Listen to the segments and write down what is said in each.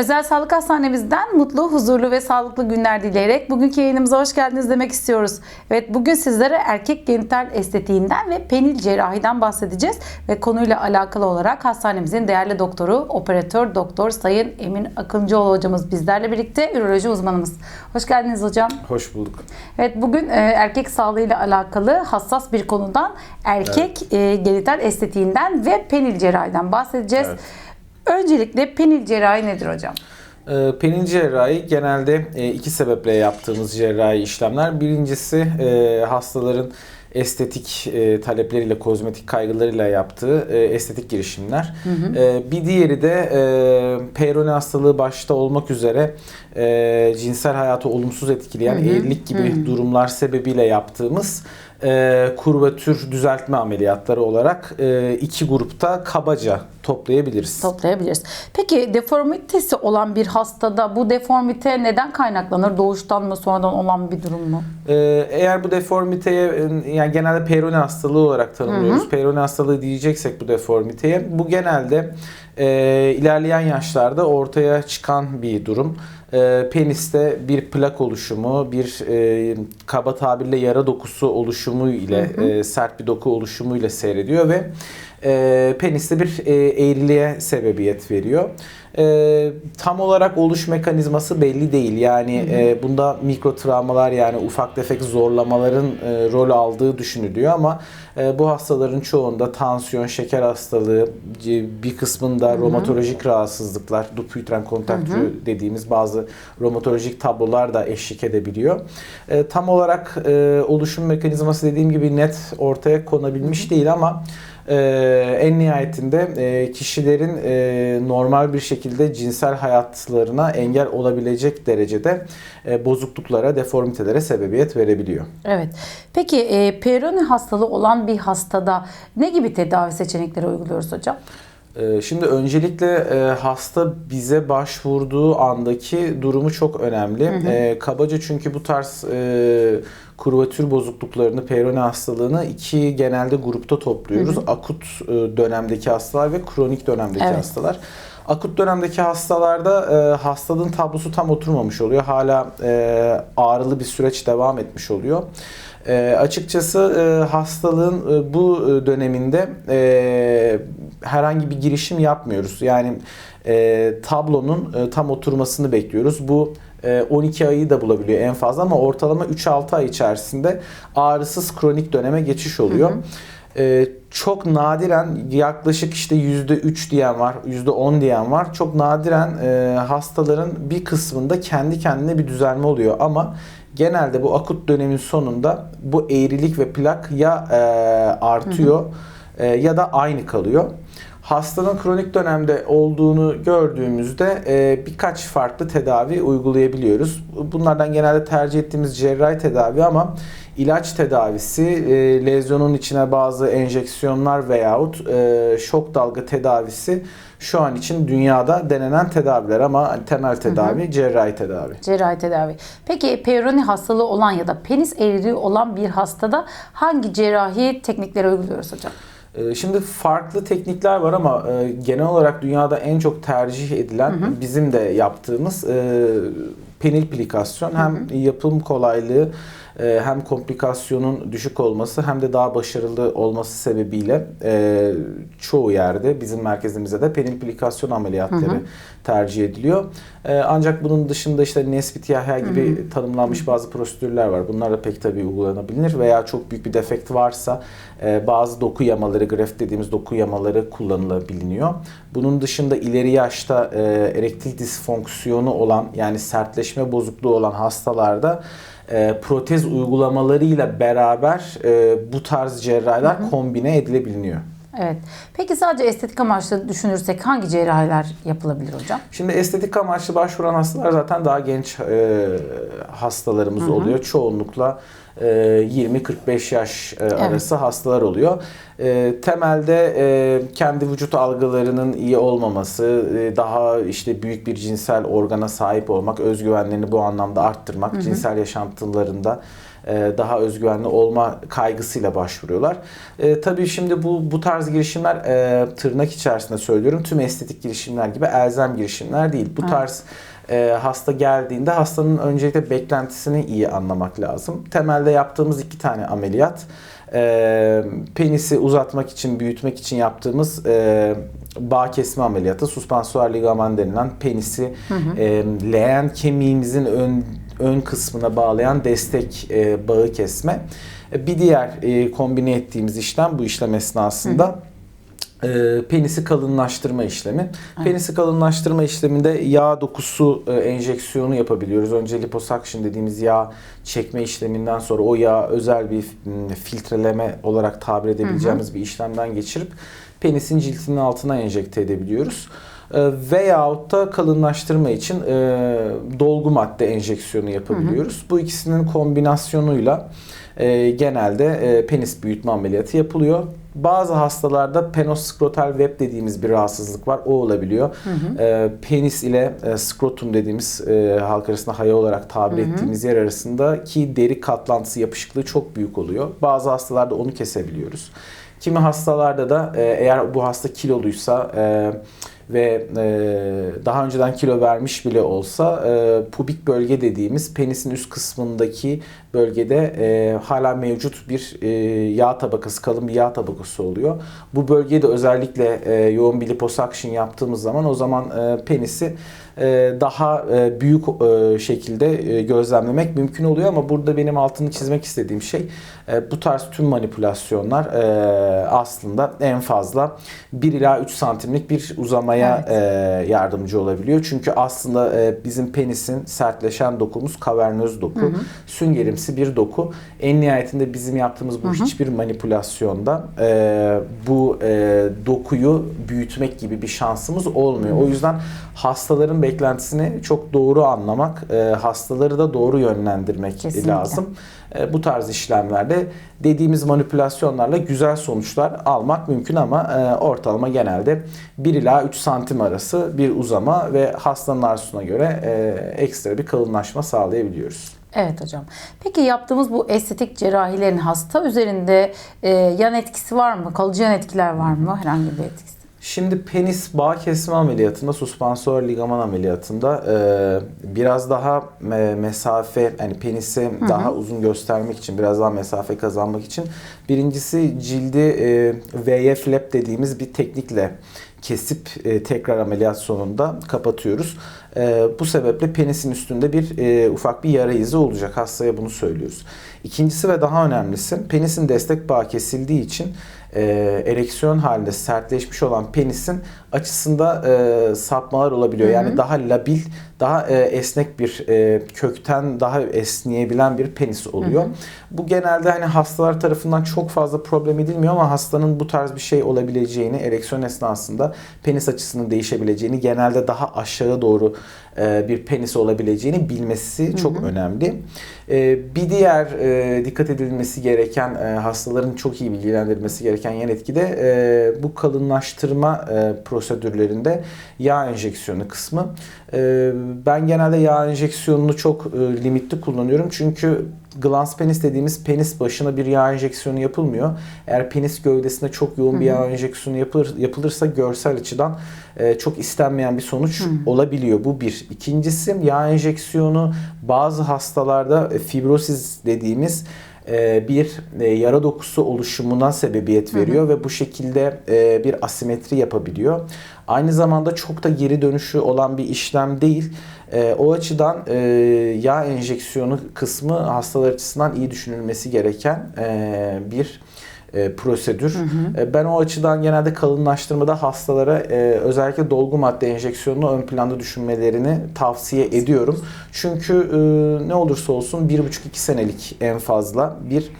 Özel Sağlık Hastanemizden mutlu, huzurlu ve sağlıklı günler dileyerek bugünkü yayınımıza hoş geldiniz demek istiyoruz. Evet bugün sizlere erkek genital estetiğinden ve penil cerrahiden bahsedeceğiz. Ve konuyla alakalı olarak hastanemizin değerli doktoru, operatör doktor Sayın Emin Akıncıoğlu hocamız bizlerle birlikte üroloji uzmanımız. Hoş geldiniz hocam. Hoş bulduk. Evet bugün e, erkek sağlığıyla alakalı hassas bir konudan erkek e, genital estetiğinden ve penil cerrahiden bahsedeceğiz. Evet. Öncelikle penil cerrahi nedir hocam? Ee, Penin cerrahi genelde e, iki sebeple yaptığımız cerrahi işlemler. Birincisi e, hastaların estetik e, talepleriyle, kozmetik kaygılarıyla yaptığı e, estetik girişimler. E, bir diğeri de e, hastalığı başta olmak üzere e, cinsel hayatı olumsuz etkileyen eğrilik gibi durumlar sebebiyle yaptığımız e, kurvatür düzeltme ameliyatları olarak e, iki grupta kabaca toplayabiliriz. Toplayabiliriz. Peki deformitesi olan bir hastada bu deformite neden kaynaklanır? Doğuştan mı sonradan olan bir durum mu? Ee, eğer bu deformiteye e, yani genelde peyrone hastalığı olarak tanımlıyoruz. Peyrone hastalığı diyeceksek bu deformiteye bu genelde e, ilerleyen yaşlarda ortaya çıkan bir durum. E, peniste bir plak oluşumu, bir e, kaba tabirle yara dokusu oluşumu ile e, sert bir doku oluşumu ile seyrediyor ve e, peniste bir e, eğriliğe sebebiyet veriyor. E, tam olarak oluş mekanizması belli değil. Yani e, bunda mikro travmalar yani ufak tefek zorlamaların e, rol aldığı düşünülüyor ama bu hastaların çoğunda tansiyon, şeker hastalığı, c- bir kısmında romatolojik rahatsızlıklar, Dupuytren kontaktörü dediğimiz bazı romatolojik tablolar da eşlik edebiliyor. E, tam olarak e, oluşum mekanizması dediğim gibi net ortaya konabilmiş değil ama ee, en nihayetinde e, kişilerin e, normal bir şekilde cinsel hayatlarına engel olabilecek derecede e, bozukluklara, deformitelere sebebiyet verebiliyor. Evet. Peki e, Peyronie hastalığı olan bir hastada ne gibi tedavi seçenekleri uyguluyoruz hocam? Ee, Şimdi öncelikle e, hasta bize başvurduğu andaki durumu çok önemli. E, Kabaca çünkü bu tarz e, kurvatür bozukluklarını, peyrone hastalığını iki genelde grupta topluyoruz. Akut e, dönemdeki hastalar ve kronik dönemdeki Evet. hastalar. Akut dönemdeki hastalarda e, hastalığın tablosu tam oturmamış oluyor. Hala e, ağrılı bir süreç devam etmiş oluyor. E, açıkçası e, hastalığın e, bu e, döneminde e, herhangi bir girişim yapmıyoruz. Yani e, tablonun e, tam oturmasını bekliyoruz. Bu e, 12 ayı da bulabiliyor en fazla ama ortalama 3-6 ay içerisinde ağrısız kronik döneme geçiş oluyor. E, çok nadiren yaklaşık işte %3 diyen var, %10 diyen var. Çok nadiren e, hastaların bir kısmında kendi kendine bir düzelme oluyor ama genelde bu akut dönemin sonunda bu eğrilik ve plak ya e, artıyor e, ya da aynı kalıyor. Hastanın kronik dönemde olduğunu gördüğümüzde e, birkaç farklı tedavi uygulayabiliyoruz. Bunlardan genelde tercih ettiğimiz cerrahi tedavi ama ilaç tedavisi, e, lezyonun içine bazı enjeksiyonlar veyahut e, şok dalga tedavisi şu an için dünyada denenen tedaviler ama temel tedavi cerrahi tedavi. Cerrahi tedavi. Peki Peyronie hastalığı olan ya da penis eğriliği olan bir hastada hangi cerrahi teknikleri uyguluyoruz hocam? Ee, Şimdi farklı teknikler var ama e, genel olarak dünyada en çok tercih edilen bizim de yaptığımız e, penil plikasyon. Hem yapım kolaylığı hem komplikasyonun düşük olması hem de daha başarılı olması sebebiyle e, çoğu yerde bizim merkezimizde de penil plikasyon ameliyatları tercih ediliyor. E, Ancak bunun dışında işte Nesbit Yahya gibi tanımlanmış bazı prosedürler var. Bunlar da pek tabii uygulanabilir veya çok büyük bir defekt varsa e, bazı doku yamaları, graft dediğimiz doku yamaları kullanılabiliyor. Bunun dışında ileri yaşta e, erektil disfonksiyonu olan yani sertleşme bozukluğu olan hastalarda e, protez uygulamalarıyla beraber e, bu tarz cerrahiler kombine edilebiliyor. Evet. Peki sadece estetik amaçlı düşünürsek hangi cerrahiler yapılabilir hocam? Şimdi estetik amaçlı başvuran hastalar zaten daha genç e, hastalarımız oluyor. Çoğunlukla e, 20-45 yaş e, arası hastalar oluyor. E, temelde e, kendi vücut algılarının iyi olmaması, e, daha işte büyük bir cinsel organa sahip olmak, özgüvenlerini bu anlamda arttırmak, cinsel yaşantılarında e, daha özgüvenli olma kaygısıyla başvuruyorlar. E, tabii şimdi bu bu tarz girişimler e, tırnak içerisinde söylüyorum tüm estetik girişimler gibi elzem girişimler değil. Bu tarz e, hasta geldiğinde hastanın öncelikle beklentisini iyi anlamak lazım. Temelde yaptığımız iki tane ameliyat. E, penisi uzatmak için, büyütmek için yaptığımız e, bağ kesme ameliyatı, suspansuar ligaman denilen penisi e, leğen kemiğimizin ön ön kısmına bağlayan destek e, bağı kesme. E, Bir diğer e, kombine ettiğimiz işlem bu işlem esnasında e, penisi kalınlaştırma işlemi. Penisi kalınlaştırma işleminde yağ dokusu e, enjeksiyonu yapabiliyoruz. Önce liposuction dediğimiz yağ çekme işleminden sonra o yağ özel bir filtreleme olarak tabir edebileceğimiz bir işlemden geçirip penisin ciltinin altına enjekte edebiliyoruz. E, Veyahut da kalınlaştırma için e, dolgu madde enjeksiyonu yapabiliyoruz. Bu ikisinin kombinasyonuyla e, genelde e, penis büyütme ameliyatı yapılıyor. Bazı hastalarda penoskrotal web dediğimiz bir rahatsızlık var. O olabiliyor. E, penis ile e, skrotum dediğimiz e, halk arasında haya olarak tabir ettiğimiz yer arasındaki deri katlantısı yapışıklığı çok büyük oluyor. Bazı hastalarda onu kesebiliyoruz. Kimi hastalarda da e, eğer bu hasta kiloluysa e, ve e, daha önceden kilo vermiş bile olsa e, pubik bölge dediğimiz penisin üst kısmındaki bölgede e, hala mevcut bir e, yağ tabakası, kalın bir yağ tabakası oluyor. Bu bölgede özellikle e, yoğun bir liposuction yaptığımız zaman o zaman e, penisi e, daha e, büyük e, şekilde e, gözlemlemek mümkün oluyor ama burada benim altını çizmek istediğim şey e, bu tarz tüm manipülasyonlar e, aslında en fazla 1 ila 3 santimlik bir uzamaya e, yardımcı olabiliyor. Çünkü aslında e, bizim penisin sertleşen dokumuz kavernöz doku, süngerimsi bir doku. En nihayetinde bizim yaptığımız bu hiçbir manipülasyonda e, bu e, dokuyu büyütmek gibi bir şansımız olmuyor. O yüzden hastaların beklentisini çok doğru anlamak, e, hastaları da doğru yönlendirmek Kesinlikle. lazım. E, bu tarz işlemlerde dediğimiz manipülasyonlarla güzel sonuçlar almak mümkün ama e, ortalama genelde 1 ila 3 santim arası bir uzama ve hastanın arzusuna göre e, ekstra bir kalınlaşma sağlayabiliyoruz. Evet hocam. Peki yaptığımız bu estetik cerrahilerin hasta üzerinde yan etkisi var mı? Kalıcı yan etkiler var mı? Herhangi bir etkisi? Şimdi penis bağ kesme ameliyatında, suspansor ligaman ameliyatında e, biraz daha me- mesafe, yani penisi daha uzun göstermek için, biraz daha mesafe kazanmak için birincisi cildi e, VY flap dediğimiz bir teknikle kesip e, tekrar ameliyat sonunda kapatıyoruz. E, bu sebeple penisin üstünde bir e, ufak bir yara izi olacak. Hastaya bunu söylüyoruz. İkincisi ve daha önemlisi penisin destek bağı kesildiği için e, ereksiyon halinde sertleşmiş olan penisin açısında e, sapmalar olabiliyor. Yani daha labil, daha e, esnek bir e, kökten daha esneyebilen bir penis oluyor. Bu genelde hani hastalar tarafından çok fazla problem edilmiyor ama hastanın bu tarz bir şey olabileceğini, ereksiyon esnasında penis açısının değişebileceğini, genelde daha aşağı doğru e, bir penis olabileceğini bilmesi çok önemli. E, bir diğer e, dikkat edilmesi gereken, e, hastaların çok iyi bilgilendirilmesi gereken yan etki de e, bu kalınlaştırma e, prosedürlerinde yağ enjeksiyonu kısmı. E, ben genelde yağ enjeksiyonunu çok e, limitli kullanıyorum çünkü glans penis dediğimiz penis başına bir yağ enjeksiyonu yapılmıyor. Eğer penis gövdesine çok yoğun bir yağ enjeksiyonu yapılır, yapılırsa görsel açıdan e, çok istenmeyen bir sonuç olabiliyor. Bu bir. İkincisi yağ enjeksiyonu bazı hastalarda e, fibrosiz dediğimiz e, bir e, yara dokusu oluşumuna sebebiyet veriyor ve bu şekilde bir asimetri yapabiliyor. Aynı zamanda çok da geri dönüşü olan bir işlem değil. E, o açıdan e, yağ enjeksiyonu kısmı hastalar açısından iyi düşünülmesi gereken e, bir e, prosedür. E, ben o açıdan genelde kalınlaştırmada hastalara e, özellikle dolgu madde enjeksiyonunu ön planda düşünmelerini tavsiye ediyorum. Çünkü e, ne olursa olsun 1,5-2 senelik en fazla bir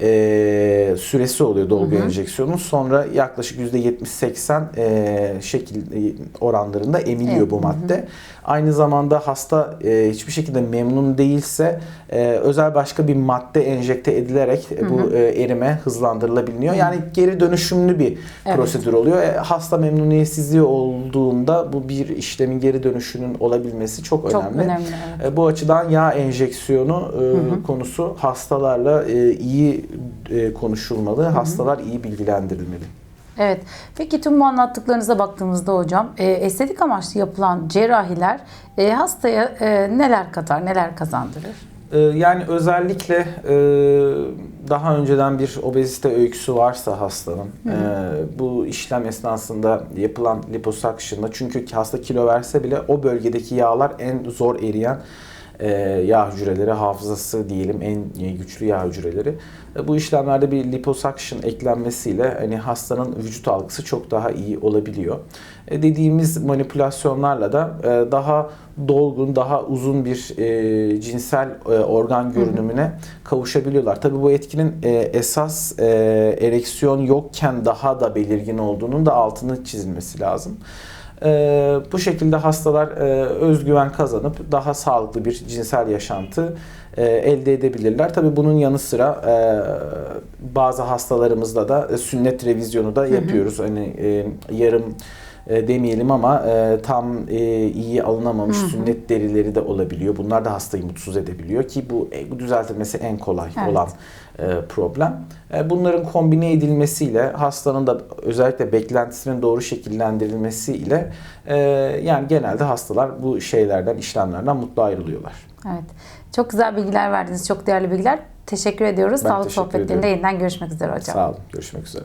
e, süresi oluyor dolgu enjeksiyonun. Sonra yaklaşık %70-80 e, şekil e, oranlarında emiliyor Evet, bu madde. Aynı zamanda hasta e, hiçbir şekilde memnun değilse e, özel başka bir madde enjekte edilerek e, bu e, erime hızlandırılabiliyor. Yani geri dönüşümlü bir Evet. prosedür oluyor. E, hasta memnuniyetsizliği olduğunda bu bir işlemin geri dönüşünün olabilmesi çok, Çok önemli. önemli. evet. E, Bu açıdan yağ enjeksiyonu e, konusu hastalarla e, iyi e, konuşulmalı. Hastalar iyi bilgilendirilmeli. Evet. Peki tüm bu anlattıklarınıza baktığımızda hocam e, estetik amaçlı yapılan cerrahiler e, hastaya e, neler katar, neler kazandırır? E, Yani özellikle e, daha önceden bir obezite öyküsü varsa hastanın e, bu işlem esnasında yapılan liposuction'da çünkü hasta kilo verse bile o bölgedeki yağlar en zor eriyen e, yağ hücreleri, hafızası diyelim en güçlü yağ hücreleri. E, Bu işlemlerde bir liposuction eklenmesiyle hani hastanın vücut algısı çok daha iyi olabiliyor. E, dediğimiz manipülasyonlarla da e, daha dolgun, daha uzun bir e, cinsel e, organ görünümüne kavuşabiliyorlar. Tabii bu etkinin e, esas e, ereksiyon yokken daha da belirgin olduğunun da altını çizilmesi lazım. E, bu şekilde hastalar e, özgüven kazanıp daha sağlıklı bir cinsel yaşantı e, elde edebilirler. Tabii bunun yanı sıra e, bazı hastalarımızda da e, sünnet revizyonu da yapıyoruz. Hani e, yarım e, demeyelim ama e, tam e, iyi alınamamış sünnet derileri de olabiliyor. Bunlar da hastayı mutsuz edebiliyor ki bu, e, bu düzeltilmesi en kolay Evet. olan e, problem. E, bunların kombine edilmesiyle hastanın da özellikle beklentisinin doğru şekillendirilmesiyle e, yani genelde hastalar bu şeylerden işlemlerden mutlu ayrılıyorlar. Evet. Çok güzel bilgiler verdiniz. Çok değerli bilgiler. Teşekkür ediyoruz. Ben Sağlık teşekkür sohbetlerinde ediyorum. yeniden görüşmek üzere hocam. Sağ olun. Görüşmek üzere.